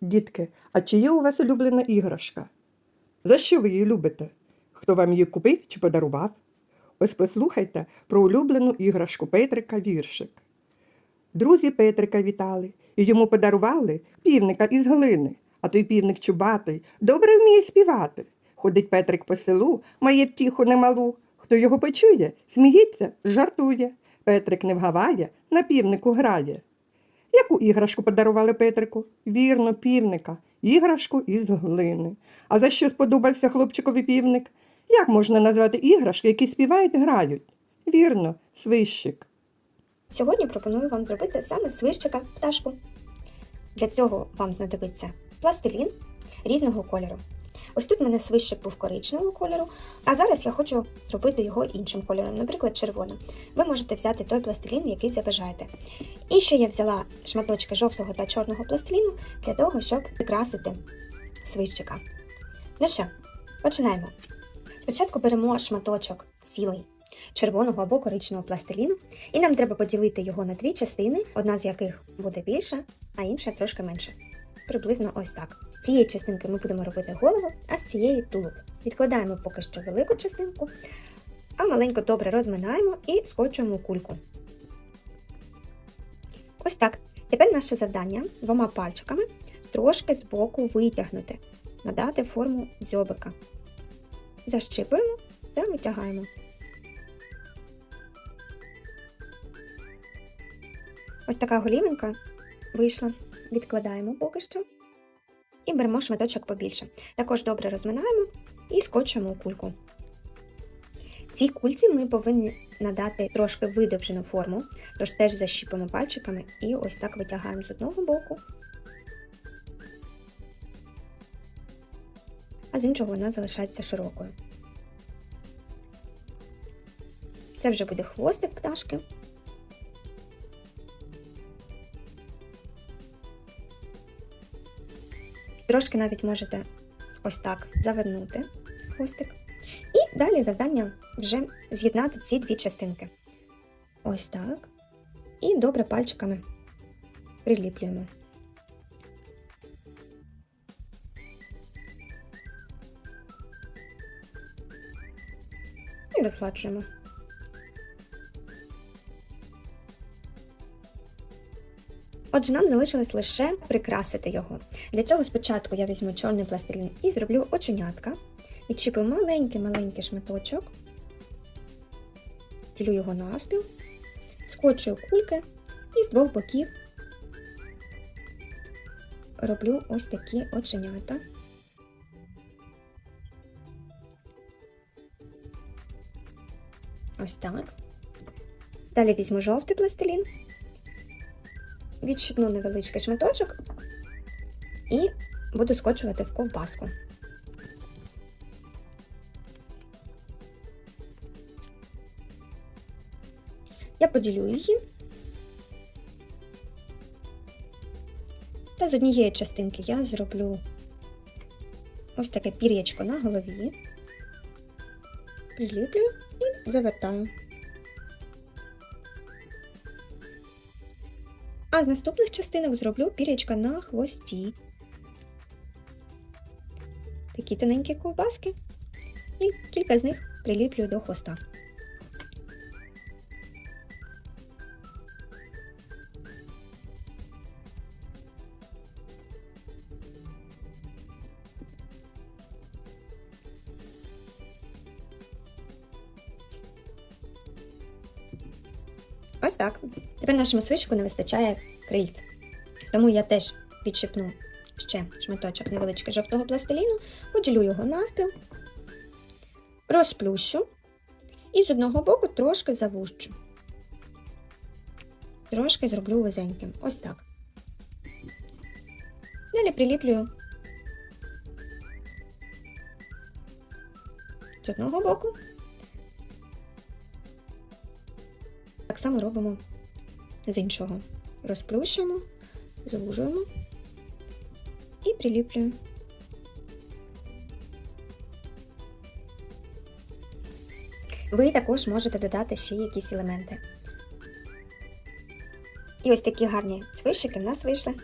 Дітки, а чи є у вас улюблена іграшка? За що ви її любите? Хто вам її купив чи подарував? Ось послухайте про улюблену іграшку Петрика віршик. Друзі Петрика вітали і йому подарували півника із глини, а той півник чубатий добре вміє співати. Ходить Петрик по селу, має втіху немалу. Хто його почує, сміється, жартує. Петрик не вгаває, на півнику грає. Яку іграшку подарували Петрику? Вірно, півника, іграшку із глини. А за що сподобався хлопчикові півник? Як можна назвати іграшки, які співають, грають? Вірно, свищик. Сьогодні пропоную вам зробити саме свищика пташку. Для цього вам знадобиться пластилін різного кольору. Ось тут в мене свищик був коричневого кольору, а зараз я хочу зробити його іншим кольором, наприклад, червоним. Ви можете взяти той пластилін, який забажаєте. І ще я взяла шматочки жовтого та чорного пластиліну для того, щоб прикрасити свищика. Ну що, починаємо. Спочатку беремо шматочок цілий червоного або коричневого пластиліну, і нам треба поділити його на дві частини, одна з яких буде більша, а інша трошки менша. Приблизно ось так. З цієї частинки ми будемо робити голову, а з цієї тулуб. Відкладаємо поки що велику частинку, а маленько добре розминаємо і скочуємо кульку. Ось так. Тепер наше завдання двома пальчиками трошки збоку витягнути, надати форму дзьобика. Защипуємо та витягаємо. Ось така голівенька вийшла. Відкладаємо поки що. І беремо шматочок побільше. Також добре розминаємо і скочуємо у кульку. Цій кульці ми повинні надати трошки видовжену форму, тож теж защіпимо пальчиками і ось так витягаємо з одного боку, а з іншого вона залишається широкою. Це вже буде хвостик пташки. Трошки навіть можете ось так завернути хвостик. Далі завдання вже з'єднати ці дві частинки. Ось так. І добре пальчиками приліплюємо. І розгладжуємо. Отже, нам залишилось лише прикрасити його. Для цього спочатку я візьму чорний пластилін і зроблю оченятка. Відчіпую маленький-маленький шматочок, ділю його навпіл, скочую кульки і з двох боків роблю ось такі оченята. Ось так. Далі візьму жовтий пластилін відщипну невеличкий шматочок і буду скочувати в ковбаску. Я поділю її. Та з однієї частинки я зроблю ось таке пір'ячко на голові, приліплюю і завертаю. А з наступних частинок зроблю пірячка на хвості. Такі тоненькі ковбаски. І кілька з них приліплю до хвоста. Ось так. Тепер нашому свищику не вистачає крильць. Тому я теж відщипну ще шматочок невеличкий жовтого пластиліну, поділю його навпіл, розплющу і з одного боку трошки завущу. Трошки зроблю вузеньким. Ось так. Далі приліплюю з одного боку. Само робимо з іншого. Розплющуємо, звужуємо і приліплюємо. Ви також можете додати ще якісь елементи. І ось такі гарні свищики в нас вийшли.